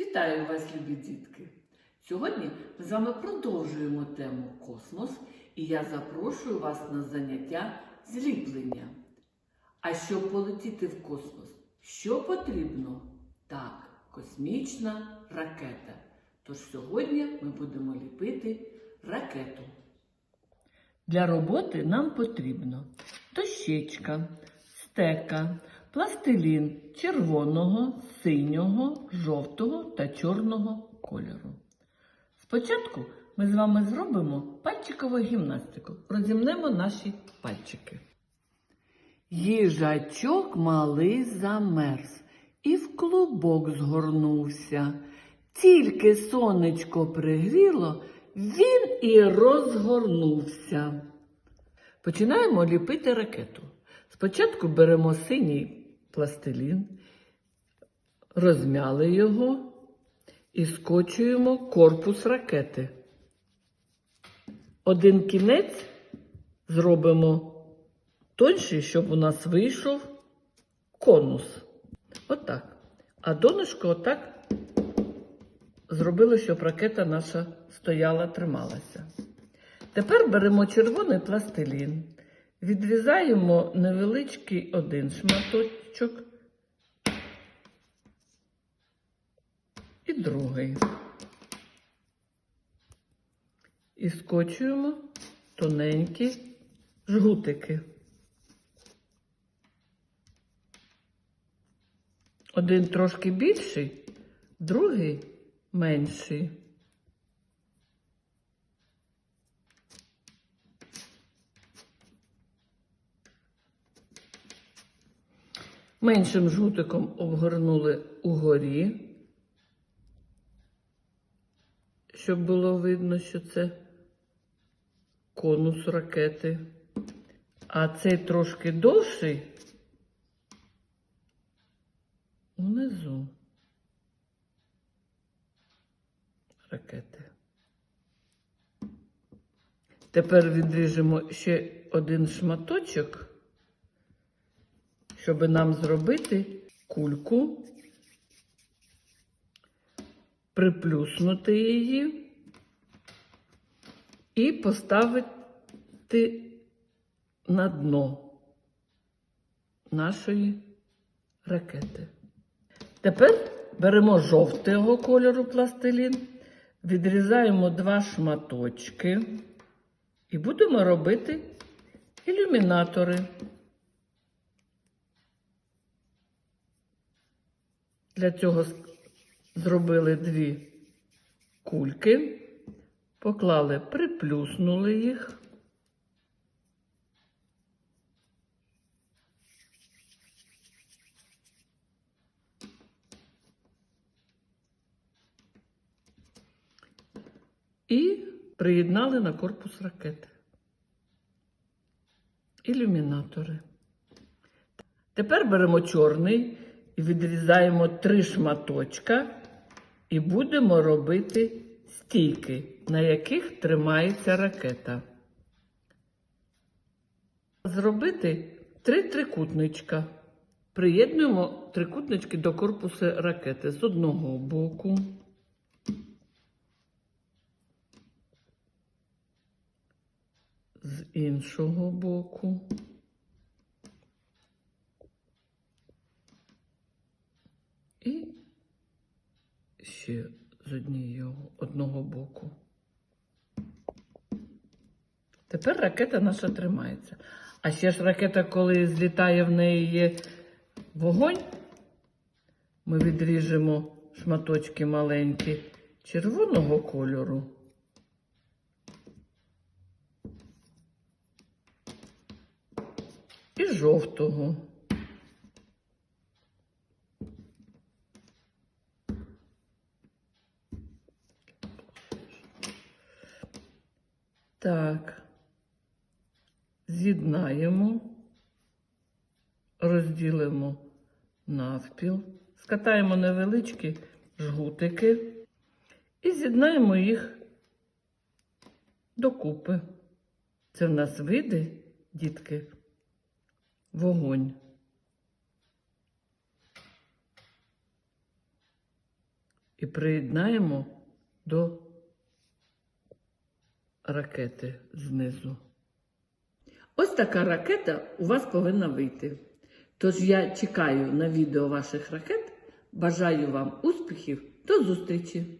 Вітаю вас, любі дітки! Сьогодні ми з вами продовжуємо тему космос, і я запрошую вас на заняття зліплення. А щоб полетіти в космос, що потрібно? Так, космічна ракета. Тож сьогодні ми будемо ліпити ракету. Для роботи нам потрібно дощечка, стека, пластилін червоного, синього, жовтого та чорного кольору. Спочатку ми з вами зробимо пальчикову гімнастику. Розімнемо наші пальчики. Їжачок малий замерз і в клубок згорнувся. Тільки сонечко пригріло, він і розгорнувся. Починаємо ліпити ракету. Спочатку беремо синій пластилін, розмяли його і скочуємо корпус ракети. Один кінець зробимо тонший, щоб у нас вийшов конус. Отак. А донышко отак зробили, щоб ракета наша стояла, трималася. Тепер беремо червоний пластилін, відрізаємо невеличкий один шматочок і другий. І скочуємо тоненькі жгутики. Один трошки більший, другий менший. Меншим жгутиком обгорнули угорі, щоб було видно, що це конус ракети. А цей трошки довший внизу ракети. Тепер відріжемо ще один шматочок щоб нам зробити кульку, приплюснути її і поставити на дно нашої ракети. Тепер беремо жовтого кольору пластилін, відрізаємо два шматочки і будемо робити ілюмінатори. Для цього зробили дві кульки, поклали, приплюснули їх. І приєднали на корпус ракети. Ілюмінатори. Тепер беремо чорний відрізаємо три шматочка і будемо робити стійки, на яких тримається ракета. Зробити три трикутничка. Приєднуємо трикутнички до корпусу ракети з одного боку. З іншого боку. І ще з однієї, одного боку. Тепер ракета наша тримається. А ще ж ракета, коли злітає в неї є вогонь, ми відріжемо шматочки маленькі червоного кольору. І жовтого. Так, з'єднаємо, розділимо навпіл, скатаємо невеличкі жгутики і з'єднаємо їх докупи. Це в нас вийде, дітки, вогонь. і приєднаємо до ракети знизу. Ось така ракета у вас повинна вийти. Тож я чекаю на відео ваших ракет. Бажаю вам успіхів. До зустрічі!